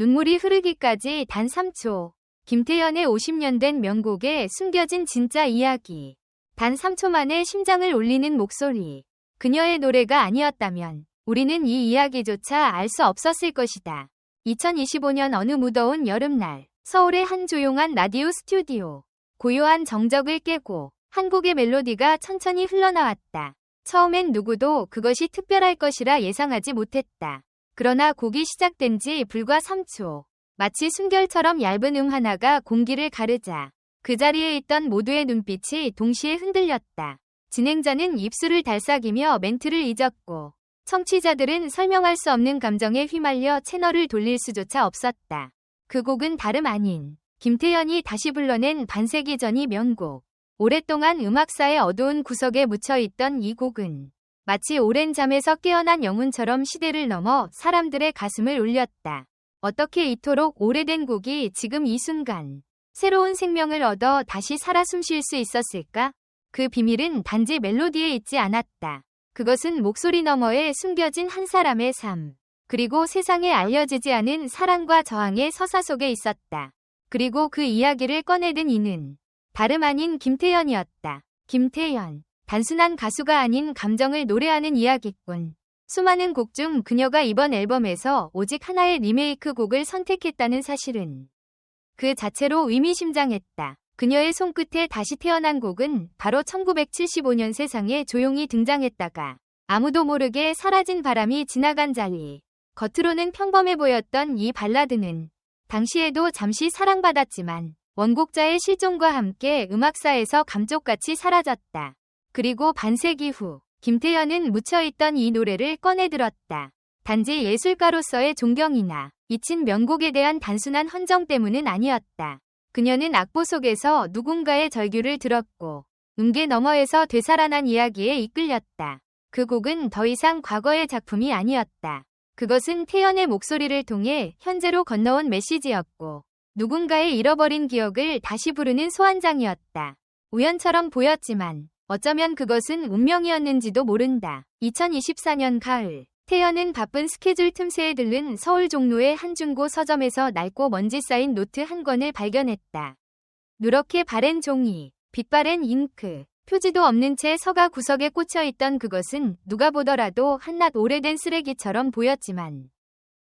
눈물이 흐르기까지 단 3초. 김태연의 50년 된 명곡에 숨겨진 진짜 이야기. 단 3초 만에 심장을 울리는 목소리. 그녀의 노래가 아니었다면 우리는 이 이야기조차 알 수 없었을 것이다. 2025년 어느 무더운 여름날 서울의 한 조용한 라디오 스튜디오. 고요한 정적을 깨고 한국의 멜로디가 천천히 흘러나왔다. 처음엔 누구도 그것이 특별할 것이라 예상하지 못했다. 그러나 곡이 시작된 지 불과 3초. 마치 순결처럼 얇은 음 하나가 공기를 가르자 그 자리에 있던 모두의 눈빛이 동시에 흔들렸다. 진행자는 입술을 달싹이며 멘트를 잊었고 청취자들은 설명할 수 없는 감정에 휘말려 채널을 돌릴 수조차 없었다. 그 곡은 다름 아닌 김태연이 다시 불러낸 반세기 전이 명곡. 오랫동안 음악사의 어두운 구석에 묻혀있던 이 곡은 마치 오랜 잠에서 깨어난 영혼처럼 시대를 넘어 사람들의 가슴을 울렸다. 어떻게 이토록 오래된 곡이 지금 이 순간 새로운 생명을 얻어 다시 살아 숨쉴 수 있었을까? 그 비밀은 단지 멜로디에 있지 않았다. 그것은 목소리 너머에 숨겨진 한 사람의 삶, 그리고 세상에 알려지지 않은 사랑과 저항의 서사 속에 있었다. 그리고 그 이야기를 꺼내든 이는 다름 아닌 김태연이었다. 김태연. 단순한 가수가 아닌 감정을 노래하는 이야기꾼. 수많은 곡 중 그녀가 이번 앨범에서 오직 하나의 리메이크 곡을 선택했다는 사실은 그 자체로 의미심장했다. 그녀의 손끝에 다시 태어난 곡은 바로 1975년 세상에 조용히 등장했다가 아무도 모르게 사라진 바람이 지나간 자리. 겉으로는 평범해 보였던 이 발라드는 당시에도 잠시 사랑받았지만 원곡자의 실종과 함께 음악사에서 감쪽같이 사라졌다. 그리고 반세기 후 김태연은 묻혀있던 이 노래를 꺼내들었다. 단지 예술가로서의 존경이나 잊힌 명곡에 대한 단순한 헌정 때문은 아니었다. 그녀는 악보 속에서 누군가의 절규를 들었고 음계 너머에서 되살아난 이야기에 이끌렸다. 그 곡은 더 이상 과거의 작품이 아니었다. 그것은 태연의 목소리를 통해 현재로 건너온 메시지였고 누군가의 잃어버린 기억을 다시 부르는 소환장이었다. 우연처럼 보였지만 어쩌면 그것은 운명이었는지도 모른다. 2024년 가을 태연은 바쁜 스케줄 틈새에 들른 서울 종로의 한 중고 서점에서 낡고 먼지 쌓인 노트 한 권을 발견했다. 누렇게 바랜 종이, 빛바랜 잉크, 표지도 없는 채 서가 구석에 꽂혀 있던 그것은 누가 보더라도 한낱 오래된 쓰레기처럼 보였지만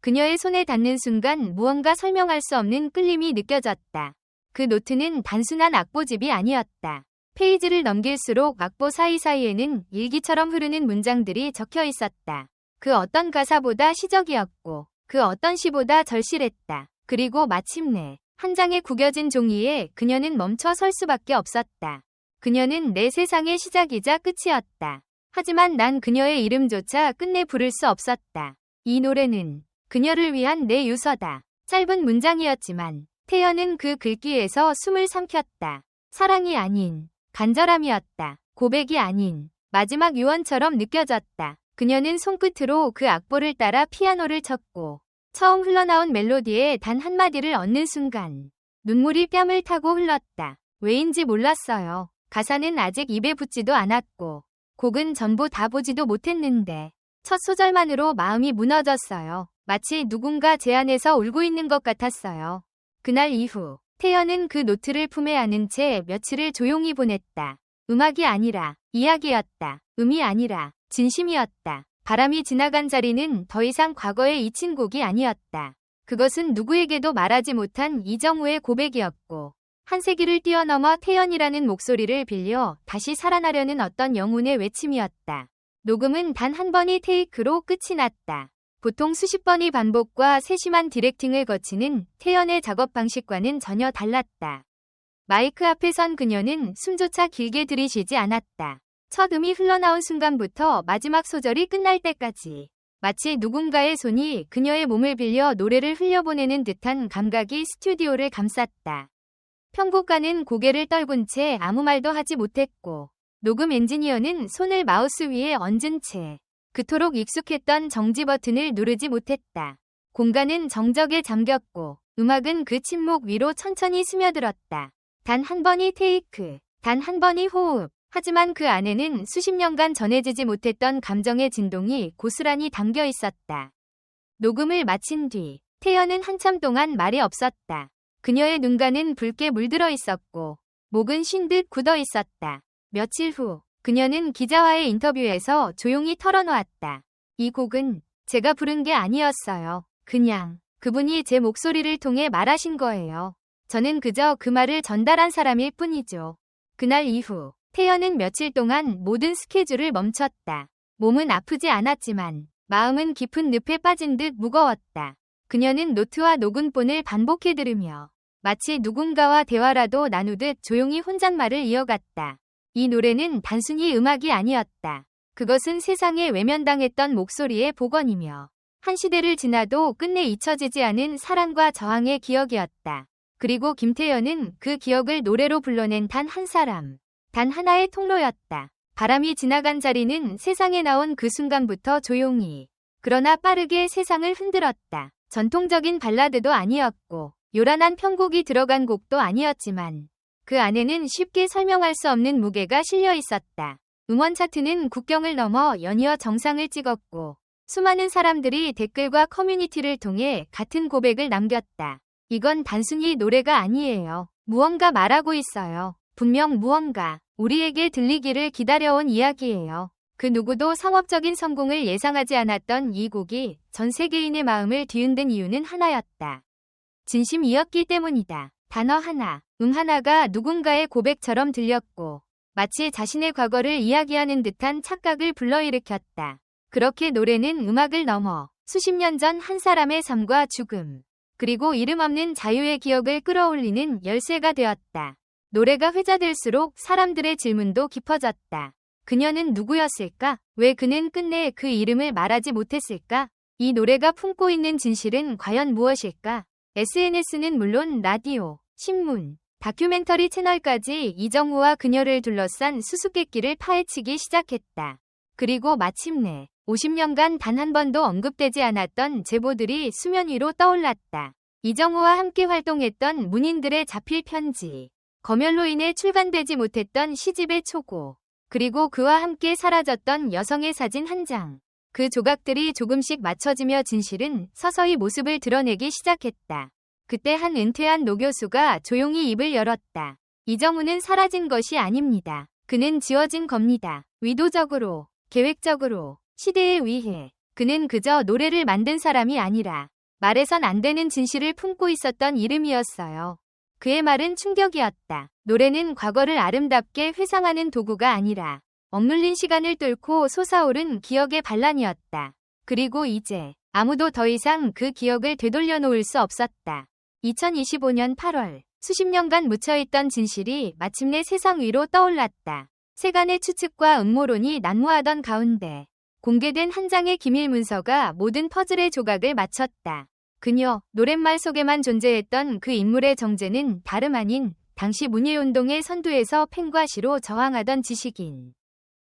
그녀의 손에 닿는 순간 무언가 설명할 수 없는 끌림이 느껴졌다. 그 노트는 단순한 악보집이 아니었다. 페이지를 넘길수록 악보 사이사이에는 일기처럼 흐르는 문장들이 적혀 있었다. 그 어떤 가사보다 시적이었고 그 어떤 시보다 절실했다. 그리고 마침내 한 장의 구겨진 종이에 그녀는 멈춰 설 수밖에 없었다. 그녀는 내 세상의 시작이자 끝이었다. 하지만 난 그녀의 이름조차 끝내 부를 수 없었다. 이 노래는 그녀를 위한 내 유서다. 짧은 문장이었지만 태연은 그 글귀에서 숨을 삼켰다. 사랑이 아닌 간절함이었다. 고백이 아닌 마지막 유언처럼 느껴졌다. 그녀는 손끝으로 그 악보를 따라 피아노를 쳤고 처음 흘러나온 멜로디에 단 한마디를 얻는 순간 눈물이 뺨을 타고 흘렀다. 왜인지 몰랐어요. 가사는 아직 입에 붙지도 않았고 곡은 전부 다 보지도 못했는데 첫 소절만으로 마음이 무너졌어요. 마치 누군가 제 안에서 울고 있는 것 같았어요. 그날 이후 태연은 그 노트를 품에 안은 채 며칠을 조용히 보냈다. 음악이 아니라 이야기였다. 음이 아니라 진심이었다. 바람이 지나간 자리는 더 이상 과거의 잊힌 곡이 아니었다. 그것은 누구에게도 말하지 못한 이정우의 고백이었고 한 세기를 뛰어넘어 태연이라는 목소리를 빌려 다시 살아나려는 어떤 영혼의 외침이었다. 녹음은 단 한 번의 테이크로 끝이 났다. 보통 수십 번의 반복과 세심한 디렉팅을 거치는 태연의 작업 방식과는 전혀 달랐다. 마이크 앞에 선 그녀는 숨조차 길게 들이쉬지 않았다. 첫 음이 흘러나온 순간부터 마지막 소절이 끝날 때까지 마치 누군가의 손이 그녀의 몸을 빌려 노래를 흘려보내는 듯한 감각이 스튜디오를 감쌌다. 편곡가는 고개를 떨군 채 아무 말도 하지 못했고 녹음 엔지니어는 손을 마우스 위에 얹은 채 그토록 익숙했던 정지 버튼을 누르지 못했다. 공간은 정적에 잠겼고 음악은 그 침묵 위로 천천히 스며들었다. 단 한 번의 테이크, 단 한 번의 호흡. 하지만 그 안에는 수십 년간 전해지지 못했던 감정의 진동이 고스란히 담겨 있었다. 녹음을 마친 뒤 태연은 한참 동안 말이 없었다. 그녀의 눈가는 붉게 물들어 있었고 목은 쉰 듯 굳어 있었다. 며칠 후 그녀는 기자와의 인터뷰에서 조용히 털어놓았다. 이 곡은 제가 부른 게 아니었어요. 그냥 그분이 제 목소리를 통해 말하신 거예요. 저는 그저 그 말을 전달한 사람일 뿐이죠. 그날 이후 태연은 며칠 동안 모든 스케줄을 멈췄다. 몸은 아프지 않았지만 마음은 깊은 늪에 빠진 듯 무거웠다. 그녀는 노트와 녹음본을 반복해 들으며 마치 누군가와 대화라도 나누듯 조용히 혼잣말을 이어갔다. 이 노래는 단순히 음악이 아니었다. 그것은 세상에 외면당했던 목소리의 복원이며 한 시대를 지나도 끝내 잊혀지지 않은 사랑과 저항의 기억이었다. 그리고 김태연은 그 기억을 노래로 불러낸 단 한 사람, 단 하나의 통로였다. 바람이 지나간 자리는 세상에 나온 그 순간부터 조용히, 그러나 빠르게 세상을 흔들었다. 전통적인 발라드도 아니었고 요란한 편곡이 들어간 곡도 아니었지만 그 안에는 쉽게 설명할 수 없는 무게가 실려 있었다. 음원 차트는 국경을 넘어 연이어 정상을 찍었고 수많은 사람들이 댓글과 커뮤니티를 통해 같은 고백을 남겼다. 이건 단순히 노래가 아니에요. 무언가 말하고 있어요. 분명 무언가 우리에게 들리기를 기다려온 이야기예요. 그 누구도 상업적인 성공을 예상하지 않았던 이 곡이 전 세계인의 마음을 뒤흔든 이유는 하나였다. 진심이었기 때문이다. 단어 하나, 음 하나가 누군가의 고백처럼 들렸고 마치 자신의 과거를 이야기하는 듯한 착각을 불러일으켰다. 그렇게 노래는 음악을 넘어 수십 년 전 한 사람의 삶과 죽음, 그리고 이름 없는 자유의 기억을 끌어올리는 열쇠가 되었다. 노래가 회자될수록 사람들의 질문도 깊어졌다. 그녀는 누구였을까? 왜 그는 끝내 그 이름을 말하지 못했을까? 이 노래가 품고 있는 진실은 과연 무엇일까? SNS는 물론 라디오, 신문, 다큐멘터리 채널까지 이정우와 그녀를 둘러싼 수수께끼를 파헤치기 시작했다. 그리고 마침내 50년간 단 한 번도 언급되지 않았던 제보들이 수면 위로 떠올랐다. 이정우와 함께 활동했던 문인들의 자필 편지, 검열로 인해 출간되지 못했던 시집의 초고, 그리고 그와 함께 사라졌던 여성의 사진 한 장. 그 조각들이 조금씩 맞춰지며 진실은 서서히 모습을 드러내기 시작했다. 그때 한 은퇴한 노교수가 조용히 입을 열었다. 이정우는 사라진 것이 아닙니다. 그는 지워진 겁니다. 의도적으로, 계획적으로, 시대에 의해. 그는 그저 노래를 만든 사람이 아니라 말해선 안 되는 진실을 품고 있었던 이름이었어요. 그의 말은 충격이었다. 노래는 과거를 아름답게 회상하는 도구가 아니라 억눌린 시간을 뚫고 솟아오른 기억의 반란이었다. 그리고 이제 아무도 더 이상 그 기억을 되돌려 놓을 수 없었다. 2025년 8월 수십 년간 묻혀있던 진실이 마침내 세상 위로 떠올랐다. 세간의 추측과 음모론이 난무하던 가운데 공개된 한 장의 기밀 문서가 모든 퍼즐의 조각을 맞췄다. 그녀, 노랫말 속에만 존재했던 그 인물의 정체는 다름 아닌 당시 문예운동의 선두에서 펜과 시로 저항하던 지식인.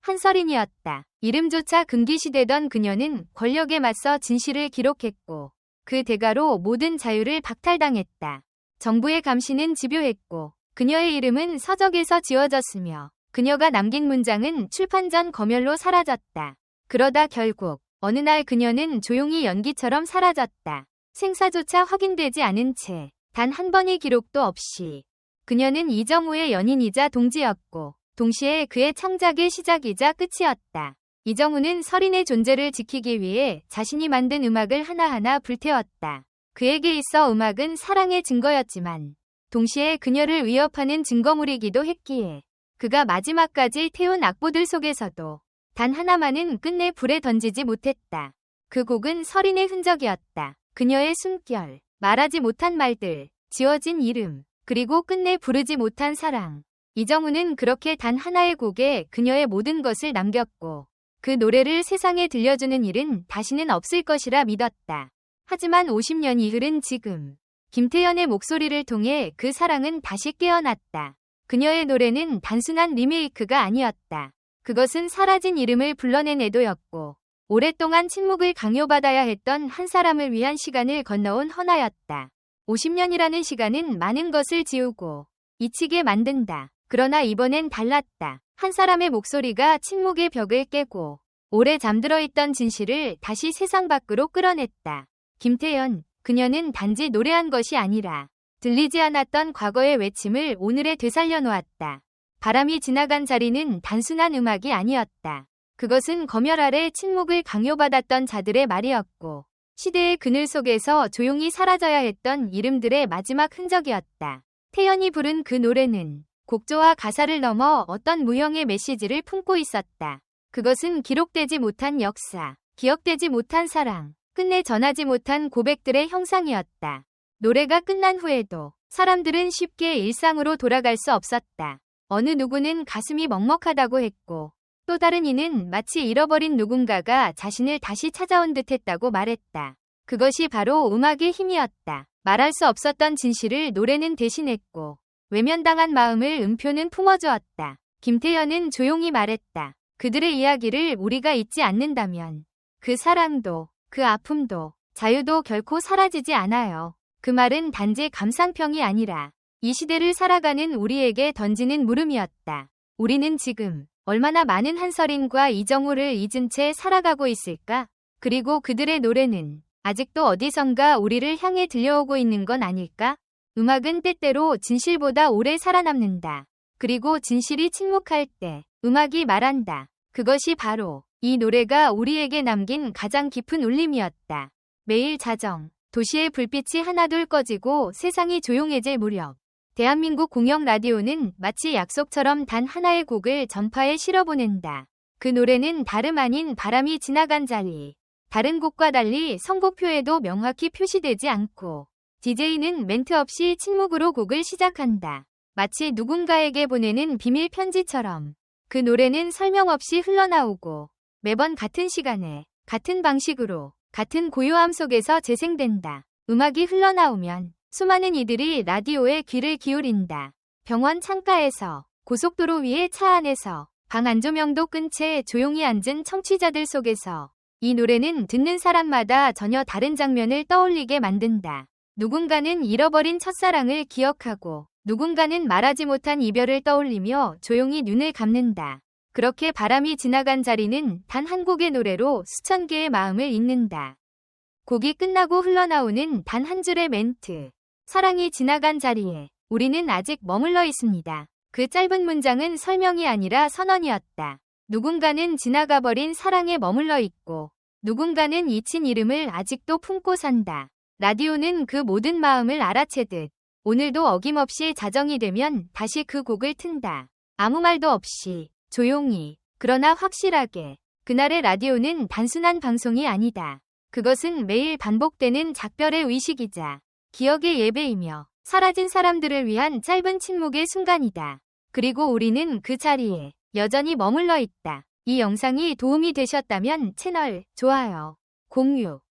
한설인이었다. 이름조차 금기시되던 그녀는 권력에 맞서 진실을 기록했고 그 대가로 모든 자유를 박탈당했다. 정부의 감시는 집요했고 그녀의 이름은 서적에서 지워졌으며 그녀가 남긴 문장은 출판 전 검열로 사라졌다. 그러다 결국 어느 날 그녀는 조용히 연기처럼 사라졌다. 생사조차 확인되지 않은 채 단 한 번의 기록도 없이 그녀는 이정우의 연인이자 동지였고 동시에 그의 창작의 시작이자 끝이었다. 이정우는 설인의 존재를 지키기 위해 자신이 만든 음악을 하나하나 불태웠다. 그에게 있어 음악은 사랑의 증거였지만 동시에 그녀를 위협하는 증거물이기도 했기에 그가 마지막까지 태운 악보들 속에서도 단 하나만은 끝내 불에 던지지 못했다. 그 곡은 설인의 흔적이었다. 그녀의 숨결, 말하지 못한 말들, 지워진 이름, 그리고 끝내 부르지 못한 사랑. 이정우는 그렇게 단 하나의 곡에 그녀의 모든 것을 남겼고 그 노래를 세상에 들려주는 일은 다시는 없을 것이라 믿었다. 하지만 50년이 흐른 지금 김태연의 목소리를 통해 그 사랑은 다시 깨어났다. 그녀의 노래는 단순한 리메이크가 아니었다. 그것은 사라진 이름을 불러낸 애도였고 오랫동안 침묵을 강요받아야 했던 한 사람을 위한 시간을 건너온 헌화였다. 50년이라는 시간은 많은 것을 지우고 잊히게 만든다. 그러나 이번엔 달랐다. 한 사람의 목소리가 침묵의 벽을 깨고 오래 잠들어 있던 진실을 다시 세상 밖으로 끌어냈다. 김태연, 그녀는 단지 노래한 것이 아니라 들리지 않았던 과거의 외침을 오늘에 되살려 놓았다. 바람이 지나간 자리는 단순한 음악이 아니었다. 그것은 검열 아래 침묵을 강요받았던 자들의 말이었고 시대의 그늘 속에서 조용히 사라져야 했던 이름들의 마지막 흔적이었다. 태연이 부른 그 노래는 곡조와 가사를 넘어 어떤 무형의 메시지를 품고 있었다. 그것은 기록되지 못한 역사, 기억되지 못한 사랑, 끝내 전하지 못한 고백들의 형상이었다. 노래가 끝난 후에도 사람들은 쉽게 일상으로 돌아갈 수 없었다. 어느 누구는 가슴이 먹먹하다고 했고 또 다른 이는 마치 잃어버린 누군가가 자신을 다시 찾아온 듯 했다고 말했다. 그것이 바로 음악의 힘이었다. 말할 수 없었던 진실을 노래는 대신했고 외면당한 마음을 음표는 품어주었다. 김태현은 조용히 말했다. 그들의 이야기를 우리가 잊지 않는다면 그 사랑도 그 아픔도 자유도 결코 사라지지 않아요. 그 말은 단지 감상평이 아니라 이 시대를 살아가는 우리에게 던지는 물음이었다. 우리는 지금 얼마나 많은 한서린과 이정우를 잊은 채 살아가고 있을까? 그리고 그들의 노래는 아직도 어디선가 우리를 향해 들려오고 있는 건 아닐까? 음악은 때때로 진실보다 오래 살아남는다. 그리고 진실이 침묵할 때 음악이 말한다. 그것이 바로 이 노래가 우리에게 남긴 가장 깊은 울림이었다. 매일 자정, 도시의 불빛이 하나둘 꺼지고 세상이 조용해질 무렵 대한민국 공영 라디오는 마치 약속처럼 단 하나의 곡을 전파에 실어보낸다. 그 노래는 다름 아닌 바람이 지나간 자리. 다른 곡과 달리 선곡표에도 명확히 표시되지 않고 DJ는 멘트 없이 침묵으로 곡을 시작한다. 마치 누군가에게 보내는 비밀 편지처럼 그 노래는 설명 없이 흘러나오고 매번 같은 시간에 같은 방식으로 같은 고요함 속에서 재생된다. 음악이 흘러나오면 수많은 이들이 라디오에 귀를 기울인다. 병원 창가에서, 고속도로 위의 차 안에서, 방 안조명도 끈 채 조용히 앉은 청취자들 속에서 이 노래는 듣는 사람마다 전혀 다른 장면을 떠올리게 만든다. 누군가는 잃어버린 첫사랑을 기억하고 누군가는 말하지 못한 이별을 떠올리며 조용히 눈을 감는다. 그렇게 바람이 지나간 자리는 단 한 곡의 노래로 수천 개의 마음을 잇는다. 곡이 끝나고 흘러나오는 단 한 줄의 멘트. 사랑이 지나간 자리에 우리는 아직 머물러 있습니다. 그 짧은 문장은 설명이 아니라 선언이었다. 누군가는 지나가버린 사랑에 머물러 있고 누군가는 잊힌 이름을 아직도 품고 산다. 라디오는 그 모든 마음을 알아채듯 오늘도 어김없이 자정이 되면 다시 그 곡을 튼다. 아무 말도 없이 조용히 그러나 확실하게 그날의 라디오는 단순한 방송이 아니다. 그것은 매일 반복되는 작별의 의식이자 기억의 예배이며 사라진 사람들을 위한 짧은 침묵의 순간이다. 그리고 우리는 그 자리에 여전히 머물러 있다. 이 영상이 도움이 되셨다면 채널 좋아요, 공유,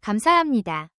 감사합니다.